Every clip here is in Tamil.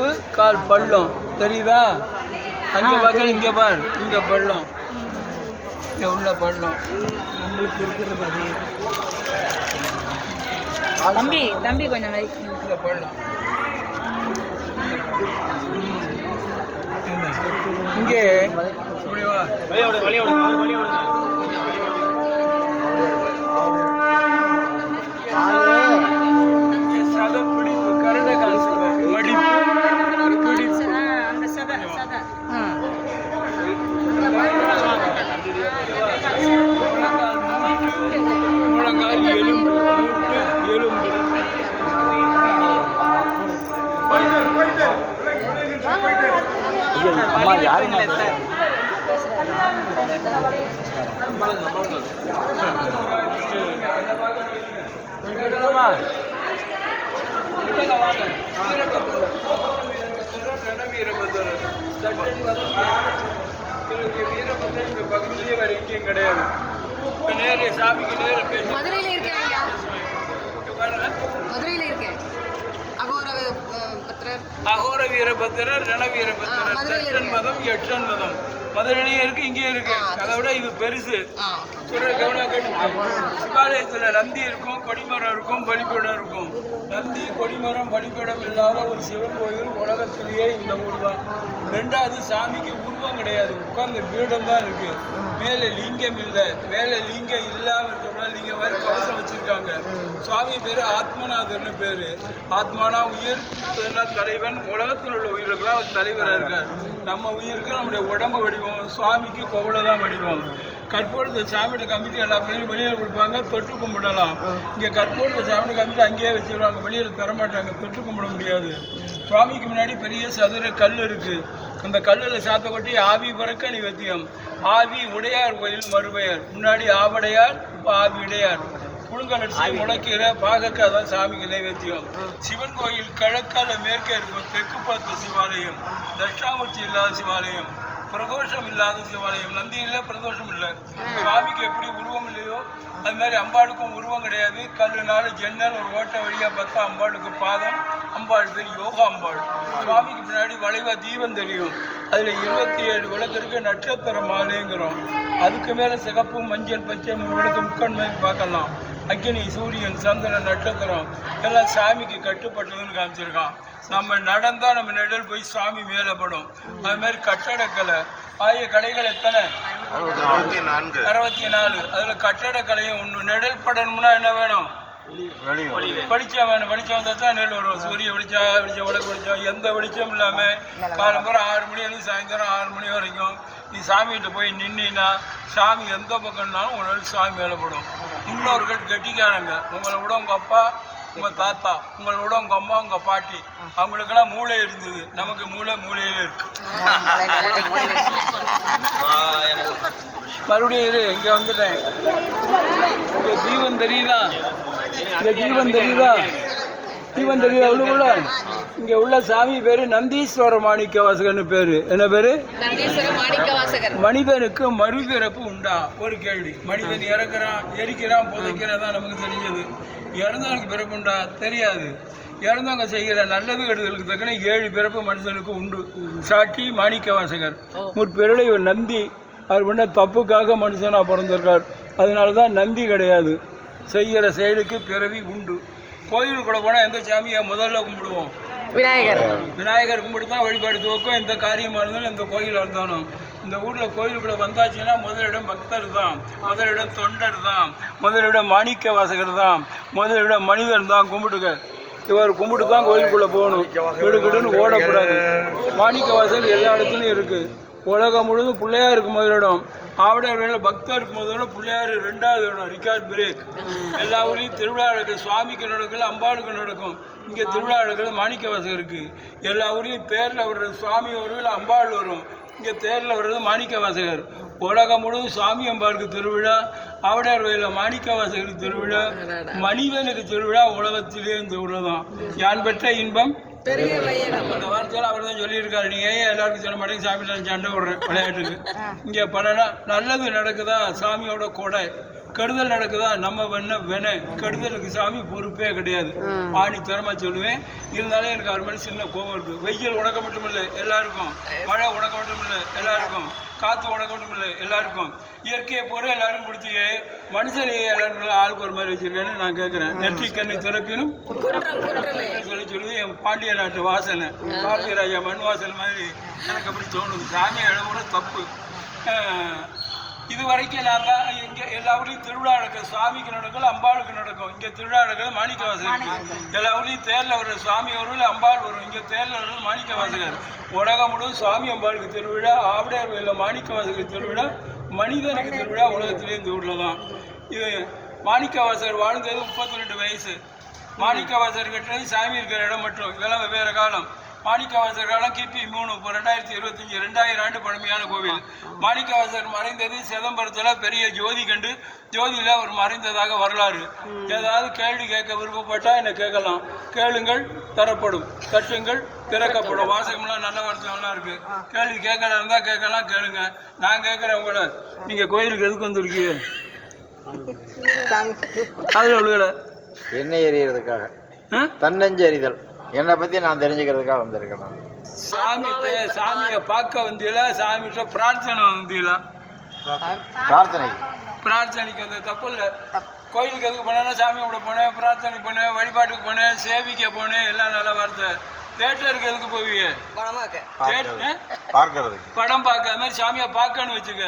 மடிப்பு கால் பள்ளம். தெரியுதா? அங்கே பார்க்கல இங்கே பார். இங்கே பள்ளம். இங்கே உள்ள பள்ளம். உங்களுக்கு இருக்கிறது அது தம்பி தம்பி கொஞ்சம். இங்கே பள்ளம். இங்கே. இப்படி வா. இங்கே பகுதியிலே வேற எங்கேயும் கிடையாது நேரு சாமிக்கு நேரு மதுரையில இருக்கேன் மதுரையில இருக்கேன். அகோர வீரபத்திரர் ரணவீரபத்திரர் மதம் எட்சன் மதம். மதுரையிலயும் இருக்கு இங்கேயும் இருக்கு. அதை விட இது பெருசு. சொல்ற கவனம் சிவாலயத்துல நந்தி இருக்கும் கொடிமரம் இருக்கும் பலிபீடம் இருக்கும். நந்தி கொடிமரம் பலிபீடம் இல்லாத ஒரு சிவன் கோயில் உலகத்திலேயே இந்த ஊர் தான். ரெண்டாவது சாமிக்கு உருவம் கிடையாது. உட்கார்ந்த பீடம் தான் இருக்கு. மேலே லிங்கம் இல்லை. மேலே லிங்கம் இல்லாம இருக்கோம்னா லிங்கம் மாதிரி கவசம் வச்சிருக்காங்க. சுவாமி பேரு ஆத்மநாதர்னு பேரு. ஆத்மானா உயிர் தலைவன். உலகத்தில் உள்ள உயிர்களுக்கெல்லாம் தலைவராக இருக்கார். நம்ம உயிருக்கு நம்முடைய உடம்பு வடிவம் சுவாமிக்கு கோவில தான் வடிவம். கற்பூரத்தை சாமியோட கம்பிட்டு எல்லா பேரும் வெளியில் கொடுப்பாங்க தொட்டு கும்பிடலாம். இங்கே கற்பூரத்தை சாமியோட கம்பிட்டு அங்கேயே வச்சிருவாங்க வெளியில் தர மாட்டாங்க தொட்டு கும்பிட முடியாது. சுவாமிக்கு முன்னாடி பெரிய சதுர கல் இருக்கு. அந்த கல்லில் சாத்த கொட்டி ஆவி பறக்க நிவத்தியம் ஆவி உடையார் கோயில் மறுபெயர். முன்னாடி ஆவடையார் இப்போ ஆவி உடையார் புழுங்கலரிசி முளைக்கீரை பாகக்காய் தான் சாமிக்கு நைவேத்தியம். சிவன் கோயில் கிழக்கால மேற்கே இருக்கும் தெற்கு பார்த்த சிவாலயம். தட்சாமூர்த்தி இல்லாத சிவாலயம். பிரதோஷம் இல்லாத சிவாலயம் நந்தியில் பிரதோஷம் இல்லை சுவாமிக்கு எப்படி உருவம் இல்லையோ அது மாதிரி அம்பாளுக்கும் உருவம் கிடையாது. கல்லுனால ஜன்னல் ஒரு ஓட்டை வழியா பார்த்தா அம்பாளுக்கு பாதம் அம்பாள் பேர் யோகா அம்பாள். சுவாமிக்கு பின்னாடி வளைவா தீபம் தெரியும் அதுல இருபத்தி ஏழு விளக்கு இருக்கு நட்சத்திர மாலைங்கிறோம். அதுக்கு மேல சிகப்பு மஞ்சள் பச்சை மூணு விளக்கு முக்கண்மை மாதிரி பார்க்கலாம். அக்னி சூரியன் சந்திரன் நட்சத்திரம் எல்லாம் சாமிக்கு கட்டுப்பட்டதுன்னு காமிச்சிருக்கான். நம்ம நடந்தா நம்ம நிழல் போய் சாமி மேலே படும். அது மாதிரி கட்டடக்கலை. ஆகிய கலைகள் எத்தனை? அறுபத்தி நாலு. அதுல கட்டடக்கலையும் ஒண்ணு. நிழல் படணும்னா என்ன வேணும்? வெளிச்சம் வேணும். வெளிச்சம் வந்தா தான் நெல் வரும். சூரிய வெளிச்சம் வெளிச்சம் உலக வெளிச்சம் எந்த வெளிச்சம் இல்லாம காலம்பரம் ஆறு மணி இருந்து சாயந்தரம் ஆறு மணி வரைக்கும் நீ சாமிகிட்ட போய் நின்னா சாமி எந்த பக்கம்னாலும் உடனே சாமி மேலே படும். முன்னோர்கள் கெட்டிக்காரங்க உங்களை விட உங்கள் அப்பா உங்கள் தாத்தா உங்களை விட உங்கள் அம்மா உங்கள் பாட்டி அவங்களுக்கெல்லாம் மூளை இருந்தது. நமக்கு மூளை மூளையில இருக்கு. மறுபடியும் இரு இங்கே வந்துட்டேன் இந்த தீபம் தெரியுதா? இந்த தீபம் தெரியுதா? தீபம் தெரியுதா? உள்ள இங்க உள்ள சாமி பேரு நந்தீஸ்வர மாணிக்க வாசகர்னு பேரு. என்ன பேரு? மனிதனுக்கு மறுபிறப்பு உண்டா? ஒரு கேள்வி. மனிதன் இறக்குறான் எரிக்கிறான் புதைக்கிறான் தான் நமக்கு தெரிஞ்சது. இறந்தவனுக்கு பிறப்பு உண்டா? தெரியாது. இறந்தவங்க செய்கிற நல்லது கெடுதலுக்கு தக்கன ஏழு பிறப்பு மனுஷனுக்கு உண்டு. சாட்சி மாணிக்க வாசகர் ஒரு நந்தி. அவர் பண்ண தப்புக்காக மனுஷனாக பிறந்திருக்கார். அதனால தான் நந்தி கிடையாது. செய்கிற செயலுக்கு பிறவி உண்டு. கோயிலுக்குள்ள போனால் எந்த சாமியை முதல்ல கும்பிடுவோம். விநாயகர். விநாயகர் கும்பிட்டு தான் வழிபாடு துவக்கம். எந்த காரியமாக இருந்தாலும் இந்த கோயில் இருந்தாலும். இந்த ஊரில் கோயிலுக்குள்ள வந்தாச்சுன்னா முதலிடம் பக்தர் தான். முதலிடம் தொண்டர் தான். முதலிடம் மாணிக்க வாசகர் தான். முதலிடம் மனிதன் தான். கும்பிட்டுக்க இவர் கும்பிட்டு தான் கோயிலுக்குள்ளே போகணும். கிடுகிடுன்னு ஓடக்கூடாது. மாணிக்க வாசகர் எல்லா இடத்துலையும் இருக்குது உலகம் முழுதும் பிள்ளையாருக்கு முதலிடம் ஆவடையார் பக்தருக்கு முதலிடம் பிள்ளையார் ரெண்டாவது இடம். Record break. எல்லா ஊர்லேயும் திருவிழா நடக்குது. சுவாமிக்கு நடக்கல அம்பாளுக்கு நடக்கும். இங்கே திருவிழா நடக்கிறது மாணிக்க இருக்குது எல்லா ஊர்லேயும் தேரில் வர்றது சுவாமி வருவில் அம்பாள் வரும். இங்கே தேரில் வர்றது மாணிக்க வாசகர். உலகம் முழுவதும் சாமி அம்பாளுக்கு திருவிழா. ஆவடையார் வயலில் மாணிக்க வாசகருக்கு திருவிழா. மனிதனுக்கு திருவிழா உலகத்திலே இந்த ஊரில் யான் பெற்ற இன்பம்? பெரிய சொல்லியிருக்காரு. நீ ஏன் எல்லாருக்கும் சொல்ல மாட்டேங்க சாமி சண்டை விடுறேன் விளையாட்டுக்கு? இங்கே பல நா- நல்லது நடக்குதா? சாமியோட கொடை. கெடுதல் நடக்குதா? நம்ம பண்ண வென கெடுதலுக்கு சாமி பொறுப்பே கிடையாது. ஆணி திறமா சொல்லுவேன். இருந்தாலும் எனக்கு அவர் மேலே சின்ன கோபம் இருக்கு. வெயில் உனக்க மட்டும் இல்லை எல்லாருக்கும். மழை உனக்க மட்டும் இல்லை எல்லாருக்கும். காத்து உனக்க மட்டும் இல்லை எல்லாருக்கும். இயற்கையை பூரா எல்லாரும் பிடிச்சி மனுஷனை எல்லாரும் ஆளுக்கு ஒரு மாதிரி வச்சிருக்கேன்னு நான் கேட்குறேன் நெற்றி கண்ணு திறப்பினும் சொல்லி சொல்லி என் பாண்டிய நாட்டு வாசனை பாண்டியராஜா மண் வாசனை மாதிரி எனக்கு அப்படி தோணுது. சாமி கூட தப்பு. இது வரைக்கும் நான் தான் இங்கே எல்லா ஊர்லேயும் திருவிழா நடக்கும் சுவாமிக்கு நடக்கும் அம்பாளுக்கு நடக்கும். இங்கே திருவிழா நடக்கிறது மாணிக்க வாசகர் எல்லா ஊர்லேயும் தேரில் வர சுவாமி வரும் அம்பாள் வரும். இங்கே தேரில் வர்றது மாணிக்க வாசகர் உலகம் முழுவதும் சுவாமி அம்பாளுக்கு திருவிழா ஆவிடையார் கோயிலில் மாணிக்க வாசகர் திருவிழா மனிதனுக்கு திருவிழா உலகத்திலே இந்த ஊரில் தான். இது மாணிக்க வாசகர் வாழ்ந்தது முப்பத்தி ரெண்டு வயசு. மாணிக்கவாசர் கட்டுறது சாமி இருக்கிற இடம் மட்டும். இதெல்லாம் வெவ்வேறு காலம். மாணிக்கவாசர் காலம் கிபி மூணு இப்போ ரெண்டாயிரத்தி இருபத்தஞ்சி ரெண்டாயிரம் ஆண்டு பழமையான கோவில். மாணிக்கவாசர் மறைந்தது சிதம்பரத்தில் பெரிய ஜோதி கண்டு ஜோதியில் அவர் மறைந்ததாக வரலாறு. ஏதாவது கேள்வி கேட்க விருப்பப்பட்டா என்னை கேட்கலாம். கேளுங்கள் தரப்படும். தட்டுங்கள் திறக்கப்படும். வாசகம்லாம் நல்ல வார்த்தைகள்லாம் இருக்கு. கேள்வி கேட்கறதா இருந்தால் கேட்கலாம் கேளுங்க. நான் கேட்குறேன் உங்களை. நீங்கள் கோயிலுக்கு எதுக்கு வந்திருக்கீங்க? அதில் விழுகலை. எண்ணெய் எறியறதுக்காக. தன்னஞ்சு எறிதல். என்னை பத்தி நான் தெரிஞ்சுக்கிறதுக்காக வந்திருக்கேன் சாமி சாமியை பார்க்க வந்தீங்களா? சாமிகிட்ட பிரார்த்தனை வந்தீங்களா? பிரார்த்தனை. பிரார்த்தனைக்கு வந்த தப்பு இல்லை. கோயிலுக்கு எதுக்கு போனேன்னா சாமி கூட போனேன் பிரார்த்தனை போனேன் வழிபாட்டுக்கு போனேன் சேவிக்க போனேன் எல்லாம் நல்ல வார்த்தை. தேட்டருக்கு எதுக்கு போவீங்க? படம் பார்க்க. அது மாதிரி சாமியை பார்க்கன்னு வச்சுக்க.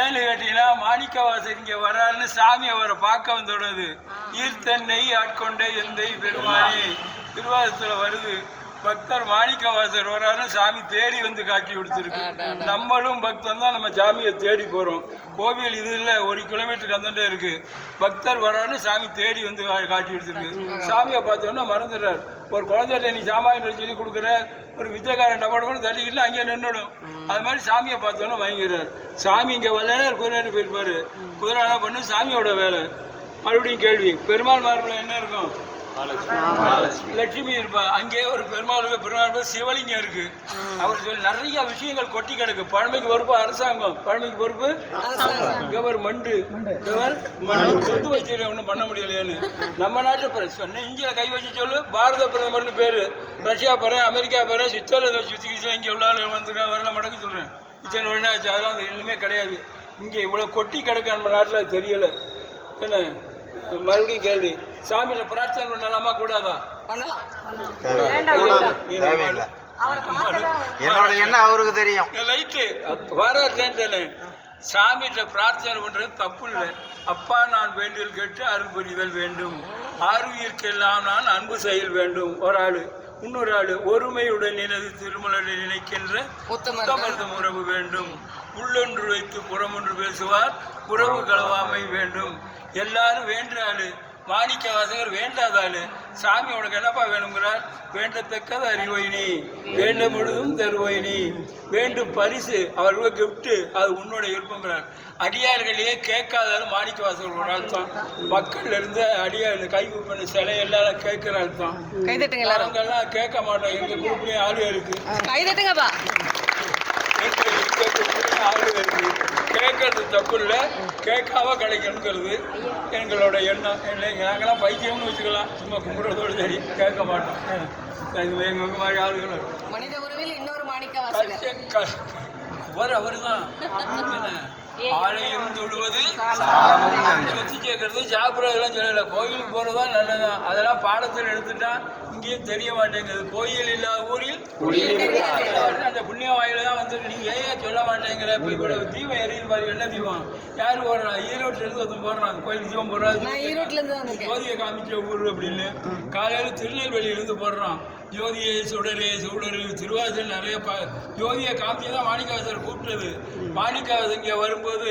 ஏன்னு கேட்டீங்கன்னா மாணிக்க வாசர் இங்க வராருன்னு சாமி அவரை பார்க்க வந்தோடது ஈர்த்தன்னை ஆட்கொண்டே எந்தை பெருமானே திருவாரத்துல வருது. பக்தர் மாணிக்க வாசர் வராருன்னு சாமி தேடி வந்து காட்சி கொடுத்துருக்கு நம்மளும் பக்தன் தான் நம்ம சாமியை தேடி போறோம். கோவில் இது இல்லை ஒரு கிலோமீட்டருக்கு அந்தாண்டே இருக்கு. பக்தர் வராருன்னு சாமி தேடி வந்து கா- காட்சி கொடுத்துருக்கு சாமியை பார்த்தோன்னா மறந்துடுறாரு. ஒரு குழந்தைகிட்ட நீ சாமான் சொல்லி கொடுக்குற ஒரு விஜயகாரன் டப்பாடு கூட தள்ளிக்கிட்டு அங்கேயே நின்றுடும் அது மாதிரி சாமியை பார்த்தோன்னா வாங்கிடுறாரு சாமி இங்கே வரலன்னா குதிரை போயிருப்பாரு. குதிரை பண்ணு சாமியோட வேலை. மறுபடியும் கேள்வி பெருமாள் மார்பில் என்ன இருக்கும்? லட்சுமி இருப்பா அங்கே ஒரு பெருமாளுக்கு பெருமாள் சிவலிங்கம் இருக்கு. அவர் சொல்லி நிறைய விஷயங்கள் கொட்டி கிடக்கு. பழமைக்கு பொறுப்பு அரசாங்கம். பழமைக்கு பொறுப்பு கவர்மெண்ட் சொத்து வச்சு ஒன்றும் பண்ண முடியலையேன்னு. நம்ம நாட்டு பிரதமர் நெஞ்சில கை வச்சு சொல்லு பாரத பிரதமர்னு பேரு. ரஷ்யா போறேன் அமெரிக்கா போறேன் சுவிட்சர்லாந்து சுத்தி இங்கே உள்ள ஆளு வந்திருக்காங்க வரல மடக்கு சொல்றேன். இத்தனை ஒன்றா ஆச்சு? அதெல்லாம் அது எதுவுமே கிடையாது. இங்கே இவ்வளோ கொட்டி கிடக்கு நம்ம நாட்டில் தெரியல. என்ன? மறுபடியும் கேள்வி. சாமியில பிரார்த்தனை பண்ணலாமா. கூடாதா. என்னோட எண்ணம் அவருக்கு தெரியும். லைட்டு சாமிகிட்ட பிரார்த்தனை பண்றது தப்பு இல்லை. அப்பா நான் வேண்டியல் கேட்டு அருள் புரிதல் வேண்டும். ஆறுயிர்க்கெல்லாம் நான் அன்பு செயல் வேண்டும். ஒரு ஆளு இன்னொரு ஆளு ஒருமையுடன் எனது திருமலனை நினைக்கின்ற உத்தமர் உத்தமர்தம் உறவு வேண்டும். உள்ளொன்று வைத்து புறமொன்று பேசுவார். உறவு களவாமை வேண்டும். எல்லாரும் வேண்ட ஆளு மாணிக்க வாசகர் வேண்டாத ஆளு சாமி உனக்கு என்னப்பா வேணுங்கிறார் வேண்டத்தக்கது அறிவைனி வேண்ட முழுதும் தருவைனி வேண்டும் பரிசு அவர்களுக்கு கிஃப்ட் அது உன்னோட விருப்பங்கிறார். அடியார்களையே கேட்காதாலும் மாணிக்க வாசகர் ஒரு ஆள் தான். மக்கள்ல இருந்து அடியார்கள் கை பண்ண சிலை எல்லாம் கேட்கிற ஆள் தான் எல்லாரும். நாங்கெல்லாம் கேட்க மாட்டோம். எங்க குரூப்லயும் ஆளு இருக்கு. கேட்கறது தப்பு இல்லை. கேட்காம கிடைக்கணுங்கிறது எங்களோட எண்ணம். இல்லை நாங்களாம் பைத்தியம்னு வச்சுக்கலாம். சும்மா கும்பிட்றதோடு சரி. கேட்க மாட்டோம். இது எங்க மாதிரி ஆளுகள் மனித உறவில் இன்னொரு மாணிக்க அவர் அவர் தான் ஆலயம் தொழுவது. சுத்தி கேட்கறது சாப்பிட்றதெல்லாம் சொல்லல. கோயிலுக்கு போறதுதான் நல்லதான் அதெல்லாம் பாடத்தில் எடுத்துட்டா இங்கேயும் தெரிய மாட்டேங்குது. கோயில் இல்லாத ஊரில் அந்த புண்ணிய வாயில தான் வந்து நீங்க ஏன் சொல்ல மாட்டேங்கிற? இப்ப இவ்வளவு தீபம் எரியுது பாரு என்ன தீபம்? யார் போடுறான் ஈரோட்டில் இருந்து ஒருத்தன் போடுறான். கோயில் தீபம் ஈரோட்ல இருந்து வந்திருக்கேன் ஜோதியை காமிச்ச ஊர் அப்படின்னு. காலையில திருநெல்வேலியிலிருந்து போடுறான். ஜோதியை சுடரே சுடரு திருவாசல் நிறைய ப ஜோதியை காமிச்சு தான் மாணிக்கவாசர் கூப்பிட்டது. மாணிக்காசர் இங்கே வரும்போது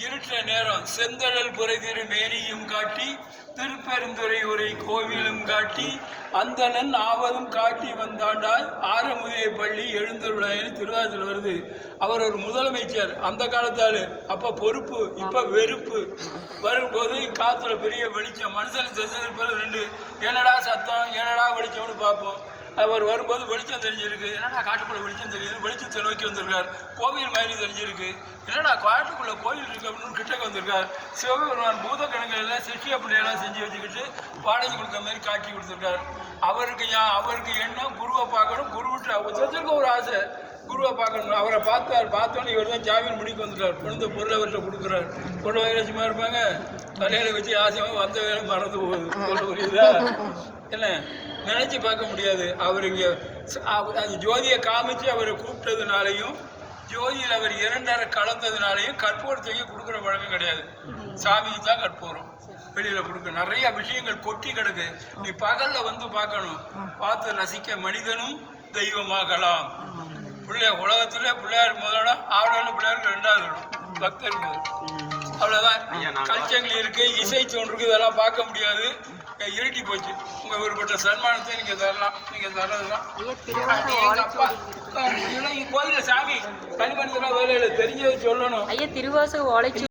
இருட்ட நேரம் செந்தழல் புரைதிரு மேனியும் காட்டி திருப்பெருந்துறை உரை கோவிலும் காட்டி அந்தணன் ஆவதும் காட்டி வந்தாண்டால் ஆரமுதிய பள்ளி எழுந்தருளாயின்னு திருவாசல் வருது. அவர் ஒரு முதலமைச்சர். அந்த காலத்தால். அப்போ பொறுப்பு இப்போ வெறுப்பு. வரும்போது காற்றுல பெரிய வெளிச்சம். மனுஷன் செஞ்சது ரெண்டு. என்னடா சத்தம்? என்னடா வெளிச்சம்னு பார்ப்போம். அவர் வரும்போது வெளிச்சம் தெரிஞ்சிருக்கு. என்னடா காட்டுக்குள்ள வெளிச்சம் தெரியுது? வெளிச்சத்தை நோக்கி வந்திருக்கார். கோவில் மாதிரி தெரிஞ்சிருக்கு. என்னடா காட்டுக்குள்ள கோயில் இருக்கு அப்படின்னு கிட்டக்க வந்திருக்கார். சிவபெருமான் பூத கணங்களெல்லாம் சிஷ்டி அப்படியெல்லாம் செஞ்சு வச்சுக்கிட்டு வாடகை கொடுக்குற மாதிரி காட்சி கொடுத்துருக்கார். அவருக்கு யா- அவருக்கு என்ன குருவை பார்க்கணும் குருவிட்டு ஒருத்தருக்கு ஒரு ஆசை. குருவை பார்க்கணும். அவரை பார்த்தார். பார்த்தோன்னே இவர் தான் ஜாமீன் முடிக்கு வந்துட்டார். கொண்டு பொருளை அவர்கிட்ட கொடுக்குறார். கொண்டு வயல சும்மா இருப்பாங்க. தலையில் வச்சு ஆசையாக வந்த வேலை மறந்து போகுது புரியுதா என்ன? நினைச்சு பார்க்க முடியாது. அவர் இங்கே அந்த ஜோதியை காமிச்சு அவரை கூப்பிட்டதுனாலையும் ஜோதியில் அவர் இரண்டரை கலந்ததுனாலையும் கற்பூரத்தையும் கொடுக்குற வழக்கம் கிடையாது. சாமிக்கு தான் கற்பூரம். வெளியில கொடுக்க நிறைய விஷயங்கள் கொட்டி கிடக்கு. நீ பகல்ல வந்து பார்க்கணும். பார்த்து ரசிக்க மனிதனும் தெய்வமாகலாம். பிள்ளை உலகத்துல பிள்ளையார் முதலிடம் ஆவணம் பிள்ளையாருக்கு ரெண்டாவது இடம் பக்தர் முதல் அவ்வளவுதான். கல்ச்சங்கள் இருக்கு இசை தோன்று இருக்கு இதெல்லாம் பார்க்க முடியாது. இருட்டி போச்சு. உங்க விருப்பப்பட்ட சன்மானத்தை நீங்க தரலாம். நீங்க இங்க கோயில்ல சாமி தனி மனிதனா வேலையில தெரிஞ்சதை சொல்லணும். ஐயா திருவாசக ஓலைச்சு